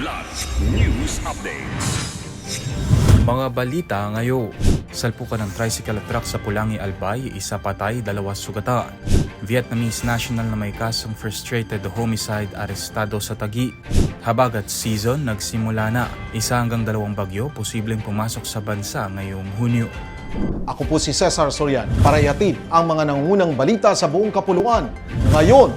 Kidlat News Updates. Mga balita ngayon. Salpukan ng tricycle at truck sa Pulangi, Albay, isa patay, dalawa sugatan. Vietnamese national na may kasong frustrated homicide arestado sa Tagi. Habagat season nagsimula na. Isa hanggang dalawang bagyo posibleng pumasok sa bansa ngayong Hunyo. Ako po si Cesar Sorian para ihatid ang mga nangungunang balita sa buong kapuluan. Ngayon,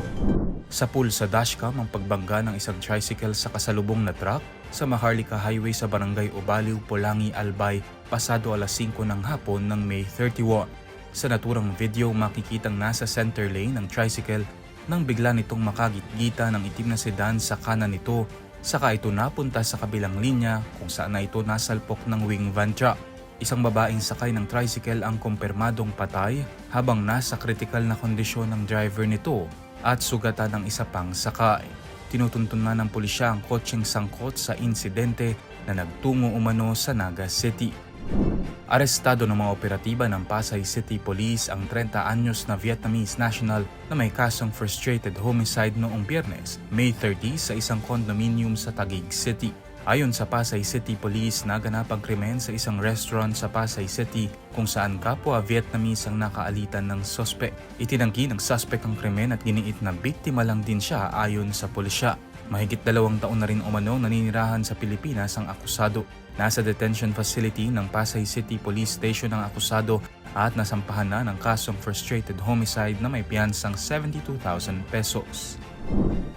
Sa pool dashcam ang pagbangga ng isang tricycle sa kasalubong na truck sa Maharlika Highway sa Barangay Ubaliw, Polangi, Albay, pasado alas 5 ng hapon ng May 31. Sa naturang video makikitang nasa center lane ng tricycle nang bigla nitong makagitgita ng itim na sedan sa kanan nito saka ito napunta sa kabilang linya kung saan na ito nasalpok ng wing van truck. Isang babaeng sakay ng tricycle ang kumpirmadong patay habang nasa kritikal na kondisyon ng driver nito at sugatan ng isa pang sakay. Tinutuntun na ng pulisya ang kotseng sangkot sa insidente na nagtungo umano sa Naga City. Arestado ng mga operatiba ng Pasay City Police ang 30 anyos na Vietnamese national na may kasong frustrated homicide noong biyernes, May 30 sa isang condominium sa Taguig City. Ayon sa Pasay City Police, naganap ang krimen sa isang restaurant sa Pasay City kung saan kapwa Vietnamese ang nakaalitan ng sospek. Itinanggi ng suspect ang krimen at giniit na biktima lang din siya ayon sa pulisya. Mahigit dalawang taon na rin umano naninirahan sa Pilipinas ang akusado. Nasa detention facility ng Pasay City Police Station ang akusado at nasampahan na ng kasong frustrated homicide na may piyansang 72,000 pesos.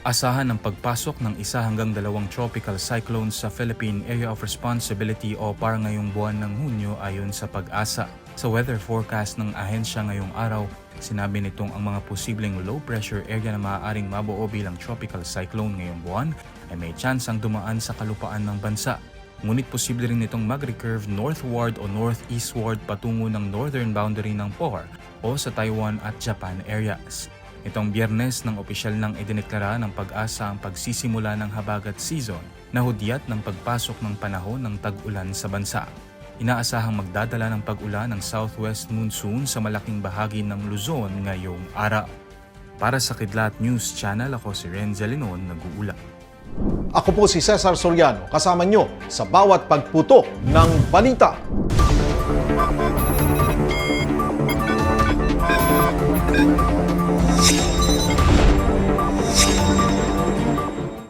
Asahan ang pagpasok ng isa hanggang dalawang tropical cyclones sa Philippine Area of Responsibility o PAR ngayong buwan ng Hunyo ayon sa pag-asa. Sa weather forecast ng ahensya ngayong araw, sinabi nitong ang mga posibleng low pressure area na maaaring mabuo bilang tropical cyclone ngayong buwan ay may chance ang dumaan sa kalupaan ng bansa. Ngunit posible rin itong mag-recurve northward o northeastward patungo ng northern boundary ng PAR o sa Taiwan at Japan areas. Itong biyernes ng opisyal nang idineklara ng pag-asa ang pagsisimula ng habagat season na hudyat ng pagpasok ng panahon ng tag-ulan sa bansa. Inaasahang magdadala ng pag-ulan ng southwest monsoon sa malaking bahagi ng Luzon ngayong araw. Para sa Kidlat News Channel, ako si Renzo Linon, nag-uula. ako po si Cesar Soriano kasama nyo sa bawat pagputo ng balita.